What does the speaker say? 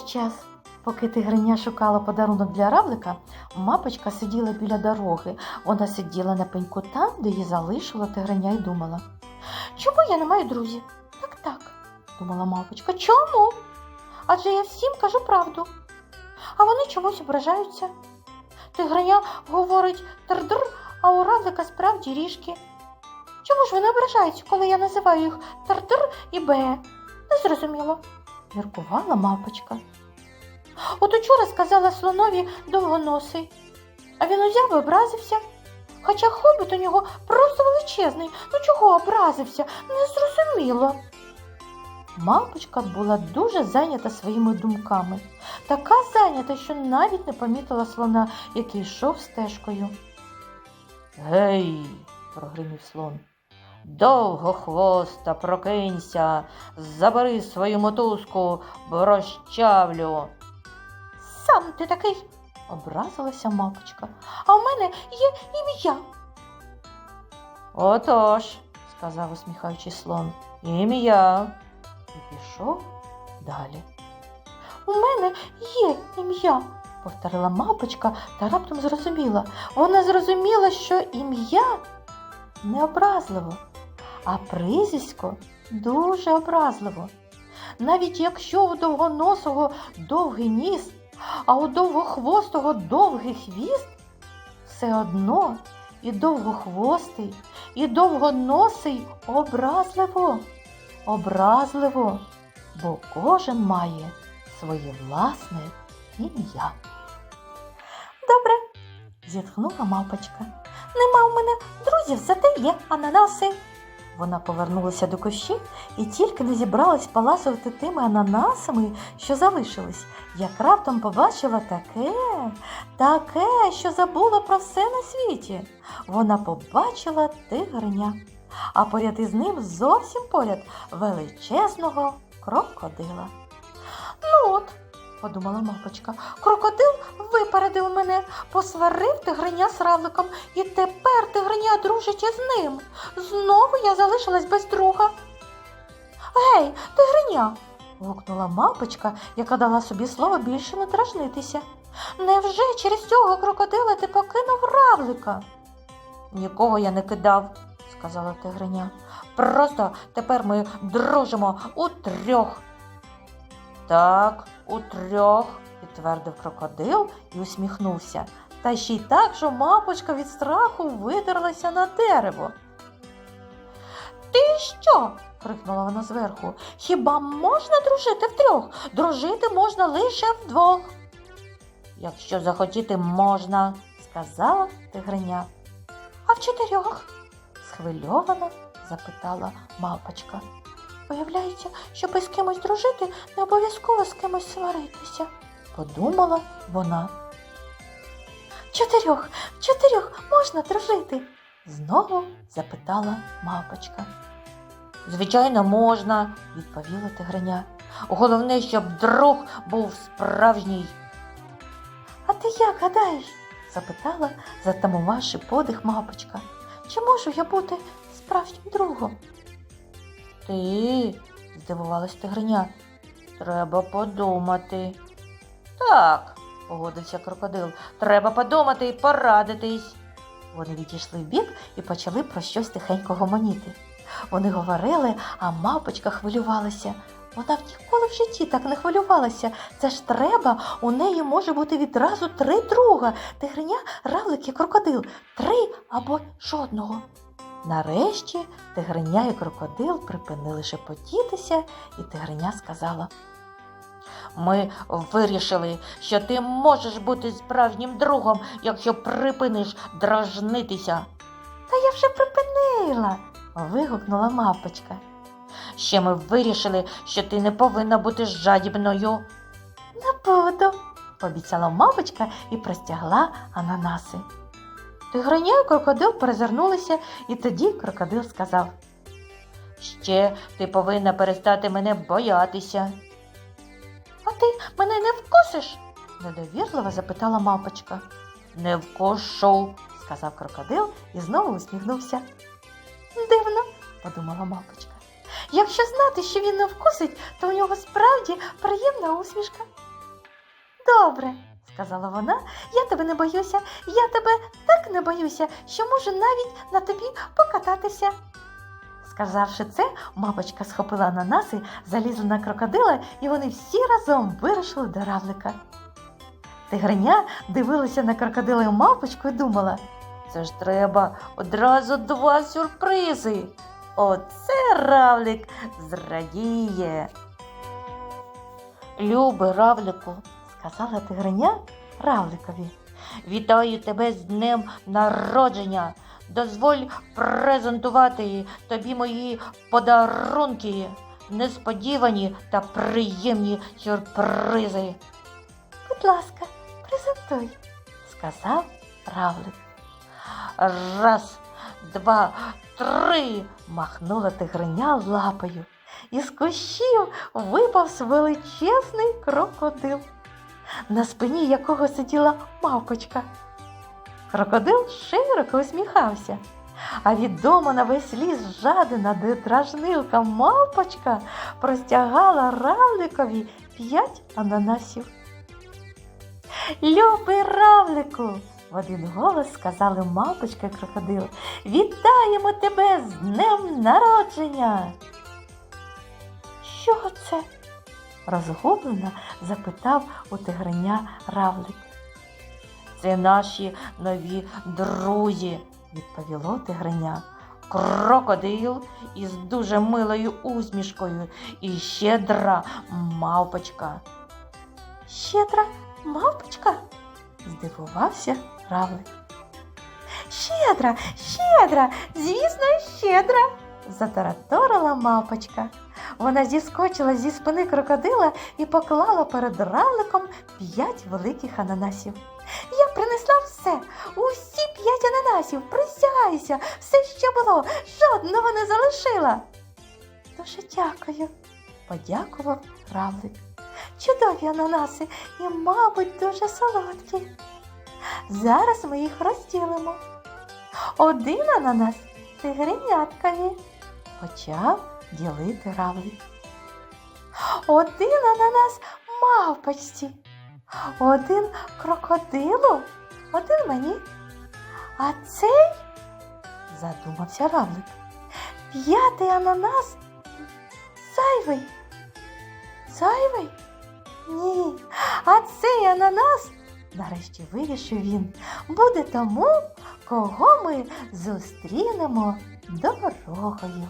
ж час, поки тигриня шукала подарунок для равлика, мапочка сиділа біля дороги. Вона сиділа на пеньку там, де її залишила тигриня і думала. Чому я не маю друзів? Так, так, думала мавпочка. Чому? Адже я всім кажу правду. А вони чомусь ображаються. Тигриня говорить тр-др, а у равлика справді ріжки. Чому ж вони ображаються, коли я називаю їх тр-др і бе? Незрозуміло, міркувала мавпочка. От учора сказала слонові довгоносий, а він узяв і образився. Хоча хобіт у нього просто величезний. Ну чого образився? Незрозуміло. Мавпочка була дуже зайнята своїми думками, така зайнята, що навіть не помітила слона, який йшов стежкою. Гей, прогримів слон. Довго хвоста, прокинься, забери свою мотузку, бо розчавлю. Сам ти такий, образилася мапочка, а в мене є ім'я. Отож, сказав усміхаючись слон, ім'я. І пішов далі. У мене є ім'я, повторила мапочка та раптом зрозуміла. Вона зрозуміла, що ім'я не образливо, а прізвисько дуже образливо. Навіть якщо у довгоносого довгий ніс, а у довгохвостого довгий хвіст, все одно і довгохвостий, і довгоносий образливо, образливо, бо кожен має своє власне ім'я. Добре, зітхнула мавпочка. Нема у мене друзів, зате є ананаси. Вона повернулася до кущі і тільки не зібралась паласувати тими ананасами, що залишились, як раптом побачила таке, таке, що забула про все на світі. Вона побачила тигриня, а поряд із ним зовсім поряд величезного крокодила. Ну от, подумала мапочка, крокодил випередив мене, посварив тигриня з равликом, і тепер тигриня дружить із ним. Знову я залишилась без друга. Гей, тигриня. гукнула мапочка, яка дала собі слово більше не дражнитися. Невже через цього крокодила ти покинув равлика? Нікого я не кидав, сказала тигриня. Просто тепер ми дружимо у трьох. Так, у трьох, підтвердив крокодил і усміхнувся. Та ще й так, що мапочка від страху видерлася на дерево. Ти що? крикнула вона зверху. Хіба можна дружити втрьох? Дружити можна лише вдвох. Якщо захотіти, можна, сказала тигриня. А в чотирьох? схвильовано запитала мавпочка. Виявляється, щоб із кимось дружити, не обов'язково з кимось сваритися, подумала вона. Чотирьох, чотирьох можна дружити? знову запитала мавпочка. Звичайно, можна, відповіла тигриня. Головне, щоб друг був справжній. А ти як гадаєш? запитала, затамувавши подих мавпочка. Чи можу я бути справжнім другом? Ти, здивувалась тигриня, треба подумати. Так, погодився крокодил, треба подумати і порадитись. Вони відійшли вбік і почали про щось тихенько гомоніти. Вони говорили, а мавпочка хвилювалася. Вона ніколи в житті так не хвилювалася. Це ж треба, у неї може бути відразу три друга. Тигриня, равлик і крокодил. Три або жодного. Нарешті тигриня і крокодил припинили шепотітися, і тигриня сказала. Ми вирішили, що ти можеш бути справжнім другом, якщо припиниш дражнитися. Та я вже припинила. вигукнула мавпочка. Ще ми вирішили, що ти не повинна бути жадібною. Не буду, пообіцяла мавпочка і простягла ананаси. Тигриня і крокодил перезирнулися, і тоді крокодил сказав Ще ти повинна перестати мене боятися. А ти мене не вкусиш? недовірливо запитала мавпочка. Не вкушу, сказав крокодил і знову усміхнувся. Дивно, подумала мавпочка. Якщо знати, що він не вкусить, то у нього справді приємна усмішка. добре, сказала вона. Я тебе не боюся, я тебе так не боюся, що можу навіть на тобі покататися. Сказавши це, мапочка схопила ананаси, залізла на крокодила, і вони всі разом вирушили до равлика. Тигриня дивилася на крокодила і мавпочку і думала, це ж треба одразу два сюрпризи. Оце равлик зрадіє. Любий равлику, сказала тигриня равликові. Вітаю тебе з днем народження. Дозволь презентувати тобі мої подарунки, несподівані та приємні сюрпризи. Будь ласка, презентуй, сказав равлик. Раз, два, три. махнула тигриня лапою. Із кущів випав величезний крокодил, на спині якого сиділа мавпочка. Крокодил широко усміхався, а відома на весь ліс жадина дражнилка мавпочка простягала равликові п'ять ананасів. Любий равлику! в один голос сказали мавпочка і крокодил. Вітаємо тебе з днем народження! Що це? Розгублено запитав у тигреня равлик. Це наші нові друзі, відповіло тигреня. Крокодил із дуже милою усмішкою і щедра мавпочка. Щедра мавпочка? здивувався равлик. Щедра, щедра, звісно, щедра, затараторила мавпочка. Вона зіскочила зі спини крокодила і поклала перед равликом п'ять великих ананасів. Я принесла все, усі п'ять ананасів, присягаюся, все, що було, жодного не залишила. Дуже дякую, подякував равлик. Чудові ананаси і, мабуть, дуже солодкі. Зараз ми їх розділимо. Один ананас тигреняткові, почав ділити равлик. Один ананас мавпочці, один крокодилу, один мені. А цей, задумався равлик, п'ятий ананас зайвий. Зайвий? Ні. А цей ананас, нарешті вирішив він, буде тому, кого ми зустрінемо дорогою.